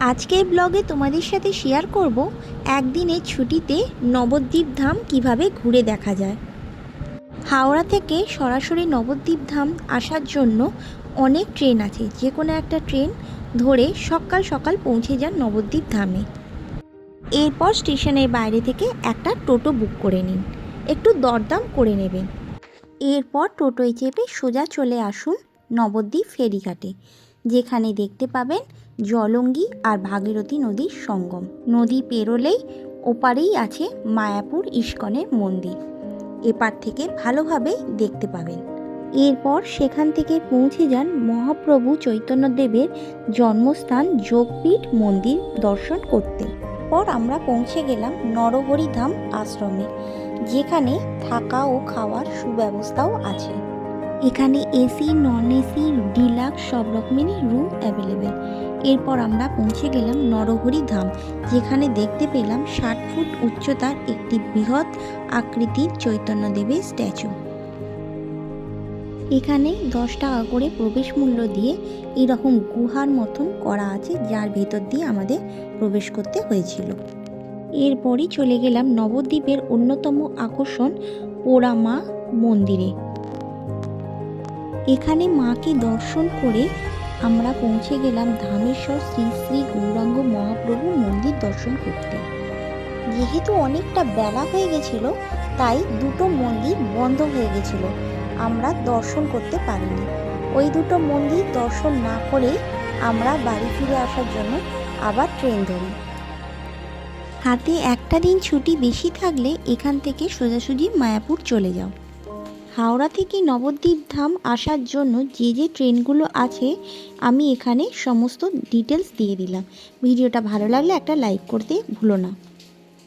আজকের ব্লগে তোমাদের সাথে শেয়ার করব একদিনের ছুটিতে নবদ্বীপ ধাম কীভাবে ঘুরে দেখা যায়। হাওড়া থেকে সরাসরি নবদ্বীপ ধাম আসার জন্য অনেক ট্রেন আছে যে কোনো একটা ট্রেন ধরে সকাল সকাল পৌঁছে যান নবদ্বীপ ধামে। এরপর স্টেশনের বাইরে থেকে একটা টোটো বুক করে নিন, একটু দরদাম করে নেবেন। এরপর টোটোয় চেপে সোজা চলে আসুন নবদ্বীপ ফেরিঘাটে। যেখানে দেখতে পাবেন জলঙ্গি আর ভাগীরথী নদীর সঙ্গম। নদী পেরোলেই ওপারেই আছে মায়াপুর ইস্কনের মন্দির। এপার থেকে ভালোভাবে দেখতে পাবেন। এরপর সেখান থেকে পৌঁছে যান মহাপ্রভু চৈতন্যদেবের জন্মস্থান যোগপীঠ মন্দির দর্শন করতে। পর আমরা পৌঁছে গেলাম নরহরিধাম আশ্রমে, যেখানে থাকা ও খাওয়ার সুব্যবস্থাও আছে। এখানে এসি নন এসি ডিলাক্স সব রকমেরই রুম অ্যাভেলেবেল এরপর আমরা পৌঁছে গেলাম নরহরি ধাম, যেখানে দেখতে পেলাম ষাট ফুট উচ্চতার একটি বৃহৎ আকৃতির চৈতন্যদেবের স্ট্যাচু এখানে দশ টাকা করে প্রবেশ মূল্য দিয়ে এরকম গুহার মতন করা আছে, যার ভেতর দিয়ে আমাদের প্রবেশ করতে হয়েছিল। এরপরই চলে গেলাম নবদ্বীপের অন্যতম আকর্ষণ পোড়ামা মন্দিরে। এখানে মাকে দর্শন করে আমরা পৌঁছে গেলাম ধামেশ্বর শ্রী শ্রী গৌরাঙ্গ মহাপ্রভু মন্দির দর্শন করতে। যেহেতু অনেকটা বেলা হয়ে গেছিল, তাই দুটো মন্দির বন্ধ হয়ে গেছিল। আমরা দর্শন করতে পারিনি। ওই দুটো মন্দির দর্শন না করেই আমরা বাড়ি ফিরে আসার জন্য আবার ট্রেন ধরি। হাতে একটা দিন ছুটি বেশি থাকলে এখান থেকে সোজাসুজি মায়াপুর চলে যাও। হাওড়া থেকে নবদ্বীপ ধাম আসার জন্য যে যে ট্রেনগুলো আছে, আমি এখানে সমস্ত ডিটেলস দিয়ে দিলাম। ভিডিওটা ভালো লাগলে একটা লাইক করতে ভুলো না।